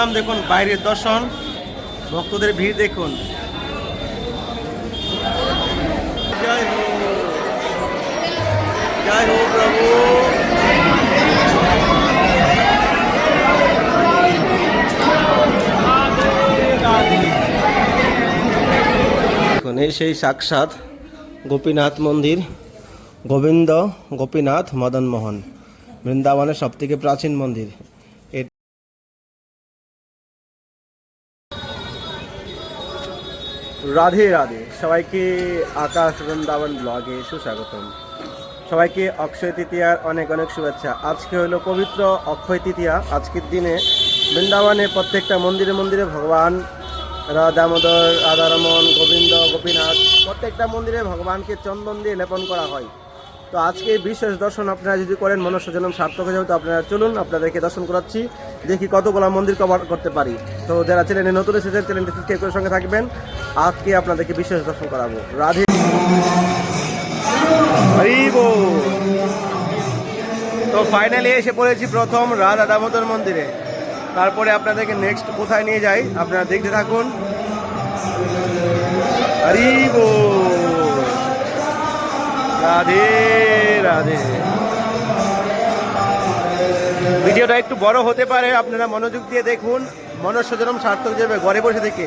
আসলাম দেখুন, বাইরের দর্শন, ভক্তদের ভিড় দেখুন। জয় প্রভু। এই সেই সাক্ষাৎ গোপীনাথ মন্দির, গোবিন্দ গোপীনাথ মদন মোহন বৃন্দাবনের সব থেকে প্রাচীন মন্দির। রাধে রাধে। সবাইকে আকাশ বৃন্দাবন ব্লগে সুস্বাগতম। সবাইকে অক্ষয় তৃতীয়ার অনেক অনেক শুভেচ্ছা। আজকে হলো পবিত্র অক্ষয় তৃতীয়া। আজকের দিনে বৃন্দাবনে প্রত্যেকটা মন্দিরে মন্দিরে ভগবান দামোদর রাধারমন, গোবিন্দ, গোপীনাথ প্রত্যেকটা মন্দিরে ভগবানকে চন্দন দিয়ে লেপন করা হয়। তো আজকে বিশেষ দর্শন আপনারা যদি করেন মনুষ্য জন্ম সার্থক হয়ে যাবে। তো আপনারা চলুন, আপনাদেরকে দর্শন করাচ্ছি। দেখি কতগুলো মন্দির কভার করতে পারি। তো যারা চ্যানেলে নতুন এসেছেন চ্যানেলটি সাবস্ক্রাইব করে সঙ্গে থাকবেন। আজকে আপনাদেরকে বিশেষ দর্শন করাবো। রাধে তো ফাইনালি এসে পড়েছি প্রথম রাধা দামোদর মন্দিরে। তারপরে আপনাদেরকে নেক্সট কোথায় নিয়ে যাই, আপনারা দেখতে থাকুন। রাধে রাধে ভিডিওটা একটু বড় হতে পারে, আপনারা মনোযোগ দিয়ে দেখুন। মনস্বজনম সার্থক যাবে ঘরে বসে থেকে।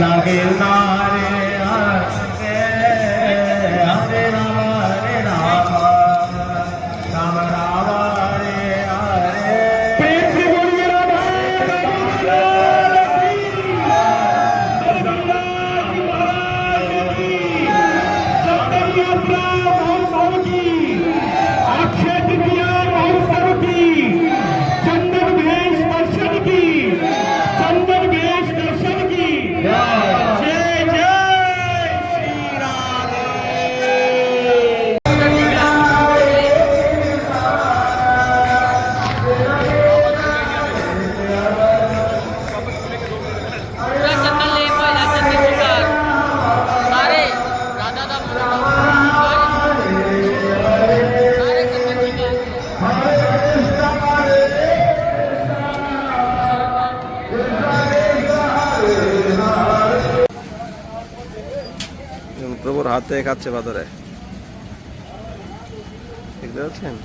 নাগে নারে হরে হাত খাচ্ছে বাজারে। দেখতে পাচ্ছেন?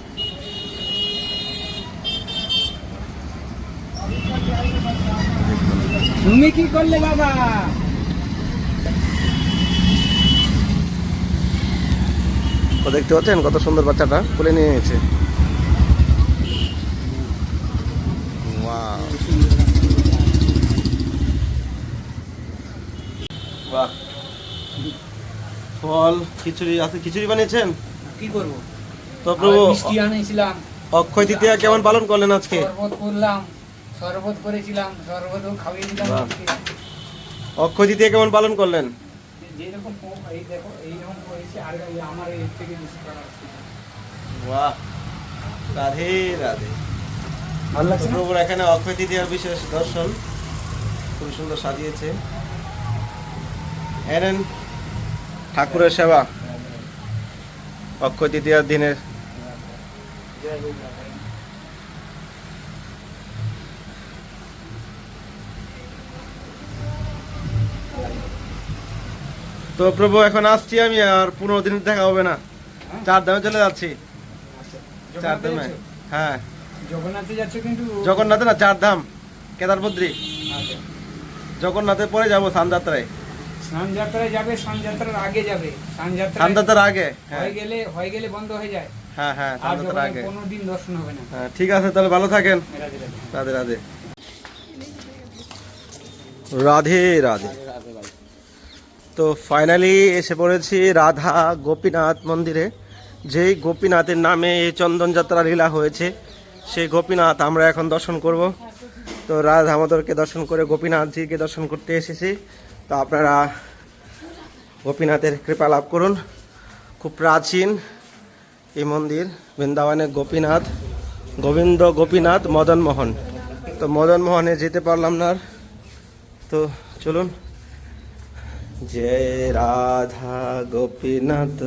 তুমি কি করলে বাবা? দেখতে পাচ্ছেন কত সুন্দর বাচ্চাটা খুলে নিয়ে নিয়েছে Wow. বাহ ফল খিচুড়ি আছে খিচুড়ি বানিয়েছেন? কি করব? তো প্রভু মিষ্টি আনাইছিলাম অক্ষয় তৃতীয়া কেমন পালন করলেন আজকে? শরবত করলাম শরবত করেছিলাম শরবতও খাইয়ে দিলাম অক্ষয় তৃতীয়া কেমন পালন করলেন? যেরকম এই দেখো এইরকম করেছি আর আমার এর থেকে বেশি বাহ। রাধে রাধে। ভালো লাগছে না? প্রভুর এখানে অক্ষয় তৃতীয়ার বিশেষ দর্শন খুব সুন্দর সাজিয়েছে। এনেন ঠাকুরের সেবা অক্ষয় তৃতীয়ার দিনের। তো প্রভু এখন আসছি আমি আর পনেরো দিন দেখা হবে না। চার দামে চলে যাচ্ছি। চার ধামে। হ্যাঁ। জগন্নাথে যাচ্ছে কিন্তু? জগন্নাথে না চার ধাম কেদারবদ্রী আচ্ছা। জগন্নাথের পরে যাব সানযাত্রায় স্নান যাবে স্নানযাত্রার আগে যাবে। স্নানযাত্রার আগে হ্যাঁ। হয়ে গেলে হয়ে গেলে বন্ধ হয়ে যায়। হ্যাঁ হ্যাঁ আর আগে। কোনো দিন দর্শন হবে না। হ্যাঁ ঠিক আছে তাহলে ভালো থাকেন। রাধে রাধে। রাধে রাধে। রাধে রাধে। তো ফাইনালি এসে পড়েছি রাধা গোপীনাথ মন্দিরে। যেই গোপীনাথের নামে এই চন্দন যাত্রা লীলা হয়েছে সেই গোপীনাথ আমরা এখন দর্শন করব। তো রাধা আমাদেরকে দর্শন করে গোপীনাথজিকে দর্শন করতে এসেছি। তো আপনারা গোপীনাথের কৃপা লাভ করুন। খুব প্রাচীন এই মন্দির বৃন্দাবনে গোপীনাথ গোবিন্দ গোপীনাথ মদন মোহন। তো মদন মোহনে যেতে পারলাম না। তো চলুন। জয় রাধা গোপীনাথ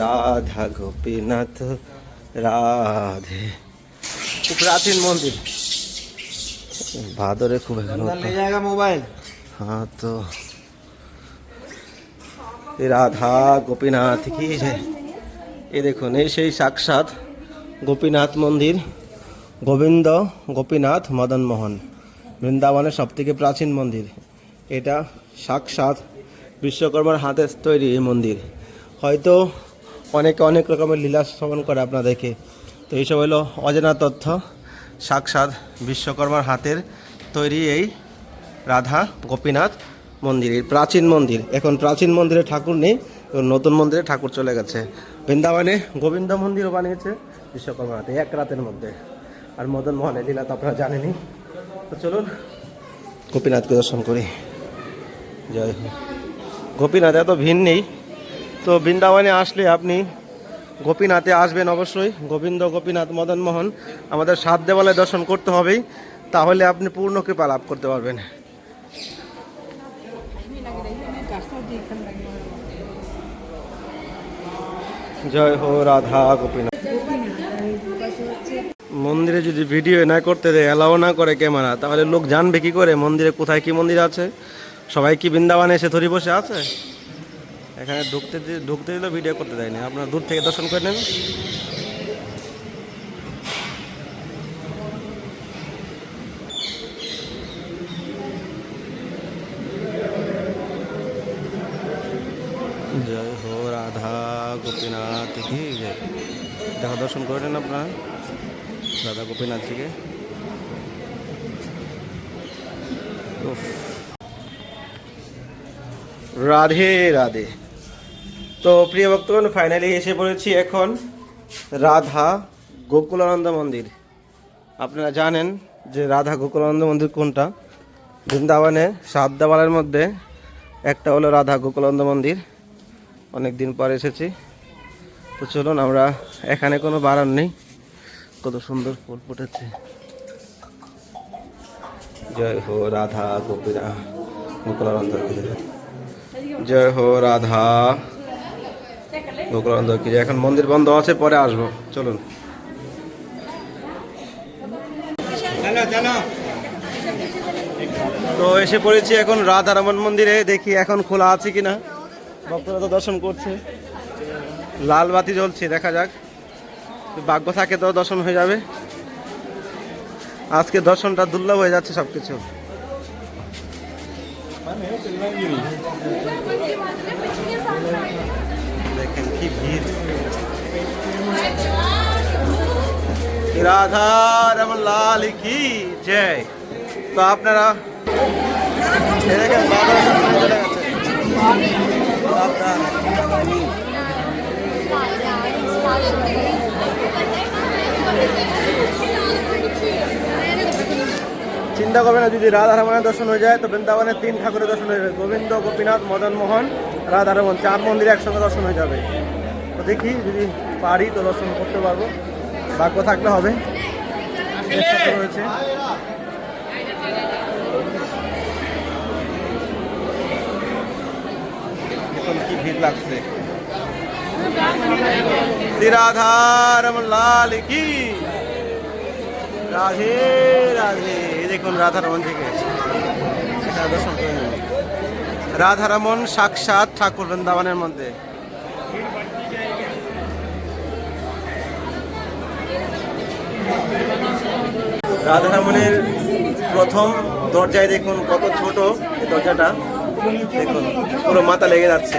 রাধা গোপীনাথ রাধে। খুব প্রাচীন মন্দির। ভাদরে খুব এখন মোবাইল। হ্যাঁ तो রাধা গোপীনাথ কি এ দেখুন এই সেই সাক্ষাৎ গোপীনাথ মন্দির, গোবিন্দ গোপীনাথ মদনমোহন বৃন্দাবনের সবথেকে প্রাচীন মন্দির। এটা সাক্ষাৎ বিশ্বকর্মার হাতে তৈরি এই মন্দির। হয়তো অনেকে অনেক রকমের লীলা শ্রবণ করে আপনাদেরকে। তো এইসব হলো অজানা তথ্য। সাক্ষাৎ বিশ্বকর্মার হাতের তৈরি এই রাধা গোপীনাথ মন্দির প্রাচীন মন্দির। এখন প্রাচীন মন্দিরে ঠাকুর নেই নতুন মন্দিরে ঠাকুর চলে গেছে। বৃন্দাবনে গোবিন্দ মন্দিরও বানিয়েছে বিশ্বকর্মা হাতে এক রাতের মধ্যে। আর মদন মোহনের লীলা তো আপনারা জানেনই। তো চলুন, গোপীনাথকে দর্শন করি। জয় হোক। গোপীনাথ এত ভিড় নেই। তো বৃন্দাবনে আসলে আপনি গোপীনাথে আসবেন অবশ্যই। গোবিন্দ, গোপীনাথ, মদন মোহন, আমাদের সাত দেওয়ালয় দর্শন করতে হবেই। তাহলে আপনি পূর্ণ কৃপা লাভ করতে পারবেন। জয় হো, রাধা গোপীনাথ। মন্দিরে যদি ভিডিও না করতে দেয় অ্যালাও না করে ক্যামেরা, তাহলে লোক জানবে কি করে, মন্দিরে কোথায় কি মন্দির আছে? সবাই কি বৃন্দাবনে এসে ধরি বসে আছে? এখানে ঢুকতে ঢুকতে দিলেও ভিডিও করতে দেয়নি। আপনারা দূর থেকে দর্শন করে নেন জয় হো, রাধা গোপীনাথ, কি দেখা দর্শন করে নেন আপনারা। রাধা গোপীনাথজিকে উফ। রাধে রাধে। তো প্রিয় ভক্তগণ ফাইনালি এসে পড়েছি এখন রাধা গোকুলানন্দ মন্দির। আপনারা জানেন যে রাধা গোকুলানন্দ মন্দির কোনটা? বৃন্দাবনে, সাত দেওয়ালের মধ্যে একটা হলো রাধা গোকুলানন্দ মন্দির। অনেক দিন পর এসেছি। তো চলুন আমরা এখানে কোনো বারণ নেই। কত সুন্দর ফুল ফুটেছে। জয় হো রাধা গোপীরা গোকুলানন্দ জয়। হো রাধা। গোকুলানন্দ কি। এখন মন্দির বন্ধ আছে পরে আসব। চলুন। তো এসে পড়েছি এখন রাধা রমন মন্দিরে। দেখি এখন খোলা আছে কিনা। ভক্তরা তো দর্শন করছে। লাল বাতি জ্বলছে, দেখা যাক। ভাগ্য থাকে তো দর্শন হয়ে যাবে। আজকে দর্শনটা দুর্লভ হয়ে যাচ্ছে সবকিছু। দেখেন কি ভিড়। রাধা রমন লাল কি জয়। তো আপনারা দেখেন সব গেছে চিন্তা করবে না, যদি রাধা রমণের দর্শন হয়ে যায়, তো বৃন্দাবনের তিন ঠাকুরের দর্শন হয়ে যাবে। গোবিন্দ, গোপীনাথ, মদন মোহন রাধা রমন চার মন্দিরে একসঙ্গে দর্শন হয়ে যাবে। তো দেখি, যদি পারি তো দর্শন করতে পারব। ভাগ্য থাকলে হবে। রয়েছে। কি ভিড় লাগছে? শ্রী রাধা রমন লাল কি? রাধে রাধে। দেখুন রাধা রমন থেকে সেটা দর্শন করে নিন। রাধা রমন সাক্ষাৎ ঠাকুর বৃন্দাবনের মধ্যে। রাধা রমনের প্রথম দরজায় দেখুন কত ছোট দরজাটা। দেখুন, পুরো মাথা লেগে যাচ্ছে।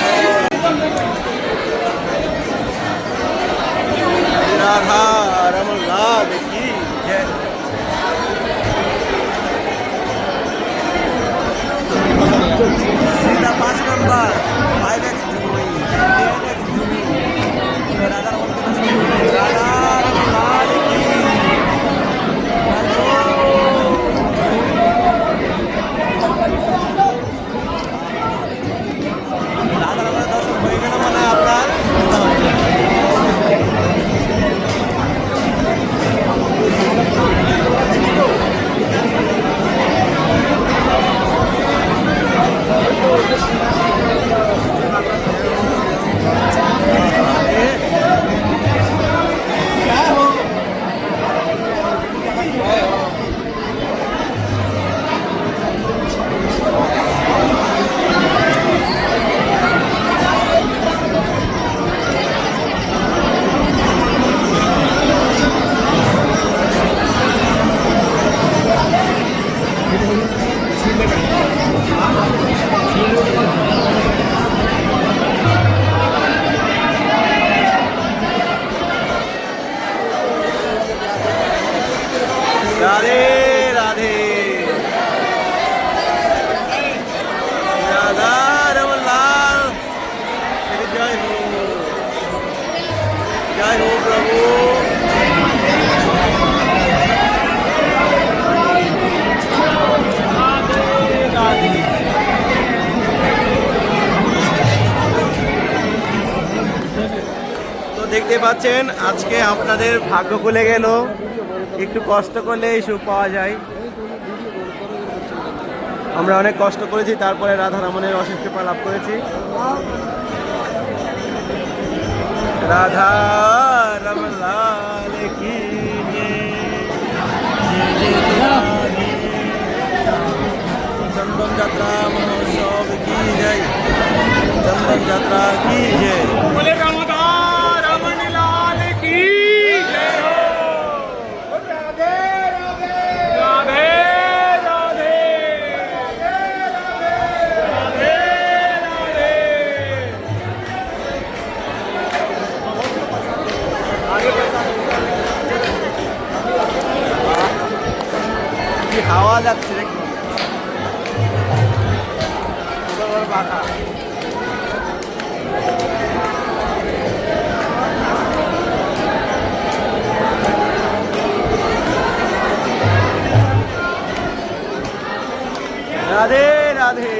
দেখতে পাচ্ছেন, আজকে আপনাদের ভাগ্য খুলে গেল। একটু কষ্ট করলে এই সুখ পাওয়া যায়। আমরা অনেক কষ্ট করেছি, তারপরে রাধা রমনের অশেষ কৃপা লাভ করেছি। রাধা রমন লাল কি। চন্দন যাত্রা মহোৎসব কি জয়? চন্দন যাত্রা কি জয়? राधे राधे।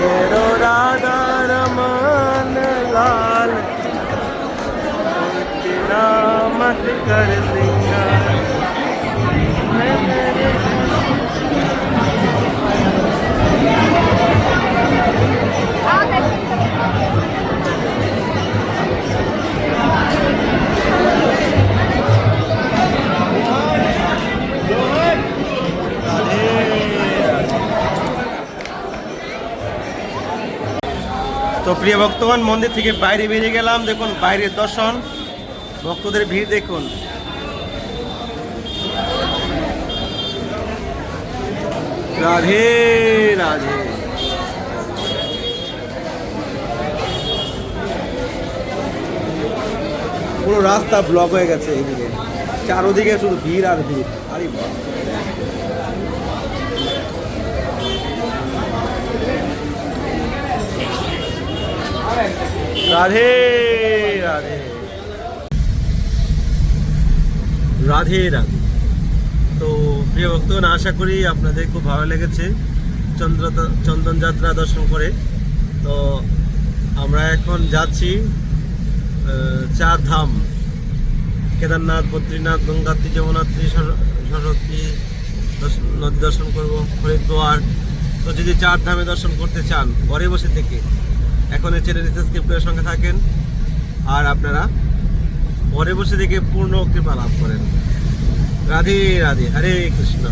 मेरो राधा रमन लाल नाम कर প্রিয় ভক্তগণ, মন্দির থেকে বাইরে বেরিয়ে গেলাম। দেখুন, বাইরের দর্শন। ভক্তদের ভিড় দেখুন। রাধে রাধে। পুরো রাস্তা ব্লক হয়ে গেছে এইদিকে চারোদিকে শুধু ভিড় আর ভিড়। আরে বাপ রাধে রাধে। রাধে রাধে। তো প্রিয় ভক্তগণ, আশা করি আপনাদের খুব ভালো লেগেছে চন্দ্র, চন্দন যাত্রা দর্শন করে। তো আমরা এখন যাচ্ছি চার ধাম। কেদারনাথ, বদ্রীনাথ, গঙ্গাত্রী, যমুনাত্রী, সর- সরস্বতী নদী দর্শন করব, হরিদ্বার। তো যদি চার ধামে দর্শন করতে চান, ঘরে বসে থেকে এখন এই চ্যানেল সাবস্ক্রাইব করে সঙ্গে থাকেন। আর আপনারা ঘরে বসে দেখে পূর্ণ কৃপা লাভ করেন। রাধে রাধে, হরে কৃষ্ণ।